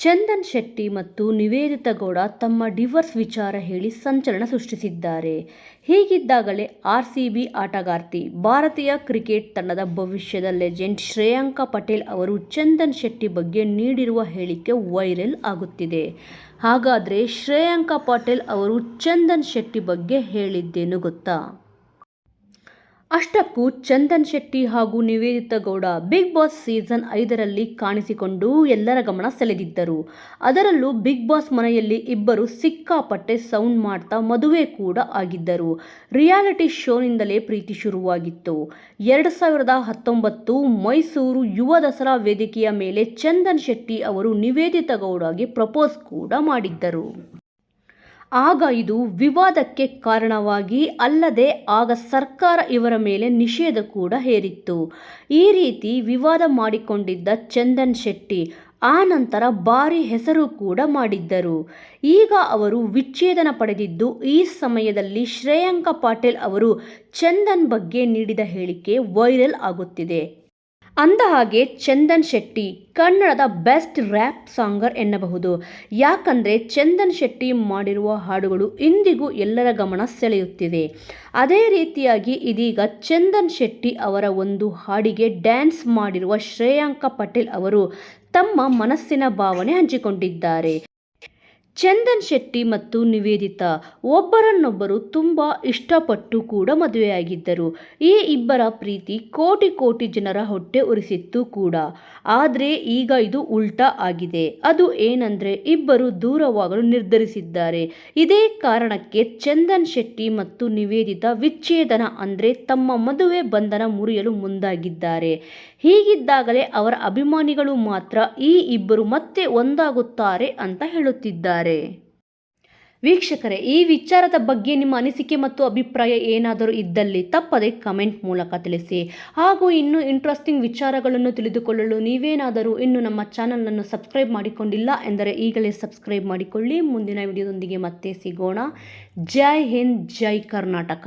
ಚಂದನ್ ಶೆಟ್ಟಿ ಮತ್ತು ನಿವೇದಿತಾ ಗೌಡ ತಮ್ಮ ಡಿವರ್ಸ್ ವಿಚಾರ ಹೇಳಿ ಸಂಚಲನ ಸೃಷ್ಟಿಸಿದ್ದಾರೆ. ಹೀಗಿದ್ದಾಗಲೇ ಆರ್ ಸಿ ಬಿ ಆಟಗಾರ್ತಿ, ಭಾರತೀಯ ಕ್ರಿಕೆಟ್ ತಂಡದ ಭವಿಷ್ಯದ ಲೆಜೆಂಡ್ ಶ್ರೇಯಾಂಕಾ ಪಟೇಲ್ ಅವರು ಚಂದನ್ ಶೆಟ್ಟಿ ಬಗ್ಗೆ ನೀಡಿರುವ ಹೇಳಿಕೆ ವೈರಲ್ ಆಗುತ್ತಿದೆ. ಹಾಗಾದರೆ ಶ್ರೇಯಾಂಕಾ ಪಟೇಲ್ ಅವರು ಚಂದನ್ ಶೆಟ್ಟಿ ಬಗ್ಗೆ ಹೇಳಿದ್ದೇನು ಗೊತ್ತಾ? ಅಷ್ಟಕ್ಕೂ ಚಂದನ್ ಶೆಟ್ಟಿ ಹಾಗೂ Niveditha Gowda Bigg Boss season ಐದರಲ್ಲಿ ಕಾಣಿಸಿಕೊಂಡು ಎಲ್ಲರ ಗಮನ ಸೆಳೆದಿದ್ದರು. ಅದರಲ್ಲೂ ಬಿಗ್ ಬಾಸ್ ಮನೆಯಲ್ಲಿ ಇಬ್ಬರು ಸಿಕ್ಕಾಪಟ್ಟೆ ಸೌಂಡ್ ಮಾಡ್ತಾ ಮದುವೆ ಕೂಡ ಆಗಿದ್ದರು. ರಿಯಾಲಿಟಿ ಶೋನಿಂದಲೇ ಪ್ರೀತಿ ಶುರುವಾಗಿತ್ತು. ಎರಡು ಸಾವಿರದ ಹತ್ತೊಂಬತ್ತು ಮೈಸೂರು ಯುವ ದಸರಾ ವೇದಿಕೆಯ ಮೇಲೆ ಚಂದನ್ ಶೆಟ್ಟಿ ಅವರು ನಿವೇದಿತಾ ಗೌಡಗೆ ಪ್ರಪೋಸ್ ಕೂಡ ಮಾಡಿದ್ದರು. ಆಗ ಇದು ವಿವಾದಕ್ಕೆ ಕಾರಣವಾಗಿ ಅಲ್ಲದೆ ಆಗ ಸರ್ಕಾರ ಇವರ ಮೇಲೆ ನಿಷೇಧ ಕೂಡ ಹೇರಿತ್ತು. ಈ ರೀತಿ ವಿವಾದ ಮಾಡಿಕೊಂಡಿದ್ದ ಚಂದನ್ ಶೆಟ್ಟಿ ಆ ನಂತರ ಭಾರಿ ಹೆಸರು ಕೂಡ ಮಾಡಿದ್ದರು. ಈಗ ಅವರು ವಿಚ್ಛೇದನ ಪಡೆದಿದ್ದು ಈ ಸಮಯದಲ್ಲಿ ಶ್ರೇಯಾಂಕ ಪಾಟೀಲ್ ಅವರು ಚಂದನ್ ಬಗ್ಗೆ ನೀಡಿದ ಹೇಳಿಕೆ ವೈರಲ್ ಆಗುತ್ತಿದೆ. ಅಂದಹಾಗೆ ಚಂದನ್ ಶೆಟ್ಟಿ ಕನ್ನಡದ ಬೆಸ್ಟ್ ರ್ಯಾಪ್ ಸಾಂಗರ್ ಎನ್ನಬಹುದು. ಯಾಕಂದರೆ ಚಂದನ್ ಶೆಟ್ಟಿ ಮಾಡಿರುವ ಹಾಡುಗಳು ಇಂದಿಗೂ ಎಲ್ಲರ ಗಮನ ಸೆಳೆಯುತ್ತಿದೆ ಅದೇ ರೀತಿಯಾಗಿ ಇದೀಗ ಚಂದನ್ ಶೆಟ್ಟಿ ಅವರ ಒಂದು ಹಾಡಿಗೆ ಡ್ಯಾನ್ಸ್ ಮಾಡಿರುವ ಶ್ರೇಯಾಂಕ ಪಟೇಲ್ ಅವರು ತಮ್ಮ ಮನಸ್ಸಿನ ಭಾವನೆ ಹಂಚಿಕೊಂಡಿದ್ದಾರೆ. ಚಂದನ್ ಶೆಟ್ಟಿ ಮತ್ತು ನಿವೇದಿತ ಒಬ್ಬರನ್ನೊಬ್ಬರು ತುಂಬ ಇಷ್ಟಪಟ್ಟು ಕೂಡ ಮದುವೆಯಾಗಿದ್ದರು. ಈ ಇಬ್ಬರ ಪ್ರೀತಿ ಕೋಟಿ ಕೋಟಿ ಜನರ ಹೊಟ್ಟೆ ಉರಿಸಿತ್ತು ಕೂಡ. ಆದರೆ ಈಗ ಇದು ಉಲ್ಟಾ ಆಗಿದೆ. ಅದು ಏನಂದರೆ ಇಬ್ಬರು ದೂರವಾಗಲು ನಿರ್ಧರಿಸಿದ್ದಾರೆ. ಇದೇ ಕಾರಣಕ್ಕೆ ಚಂದನ್ ಶೆಟ್ಟಿ ಮತ್ತು ನಿವೇದಿತ ವಿಚ್ಛೇದನ ಅಂದರೆ ತಮ್ಮ ಮದುವೆ ಬಂಧನ ಮುರಿಯಲು ಮುಂದಾಗಿದ್ದಾರೆ. ಹೀಗಿದ್ದಾಗಲೇ ಅವರ ಅಭಿಮಾನಿಗಳು ಮಾತ್ರ ಈ ಇಬ್ಬರು ಮತ್ತೆ ಒಂದಾಗುತ್ತಾರೆ ಅಂತ ಹೇಳುತ್ತಿದ್ದಾರೆ. ವೀಕ್ಷಕರೇ ಈ ವಿಚಾರದ ಬಗ್ಗೆ ನಿಮ್ಮ ಅನಿಸಿಕೆ ಮತ್ತು ಅಭಿಪ್ರಾಯ ಏನಾದರೂ ಇದ್ದಲ್ಲಿ ತಪ್ಪದೆ ಕಮೆಂಟ್ ಮೂಲಕ ತಿಳಿಸಿ. ಹಾಗೂ ಇನ್ನೂ ಇಂಟ್ರೆಸ್ಟಿಂಗ್ ವಿಚಾರಗಳನ್ನು ತಿಳಿದುಕೊಳ್ಳಲು ನೀವೇನಾದರೂ ಇನ್ನು ನಮ್ಮ ಚಾನಲನ್ನು ಸಬ್ಸ್ಕ್ರೈಬ್ ಮಾಡಿಕೊಂಡಿಲ್ಲ ಎಂದರೆ ಈಗಲೇ ಸಬ್ಸ್ಕ್ರೈಬ್ ಮಾಡಿಕೊಳ್ಳಿ. ಮುಂದಿನ ವಿಡಿಯೋದೊಂದಿಗೆ ಮತ್ತೆ ಸಿಗೋಣ. ಜೈ ಹಿಂದ್, ಜೈ ಕರ್ನಾಟಕ.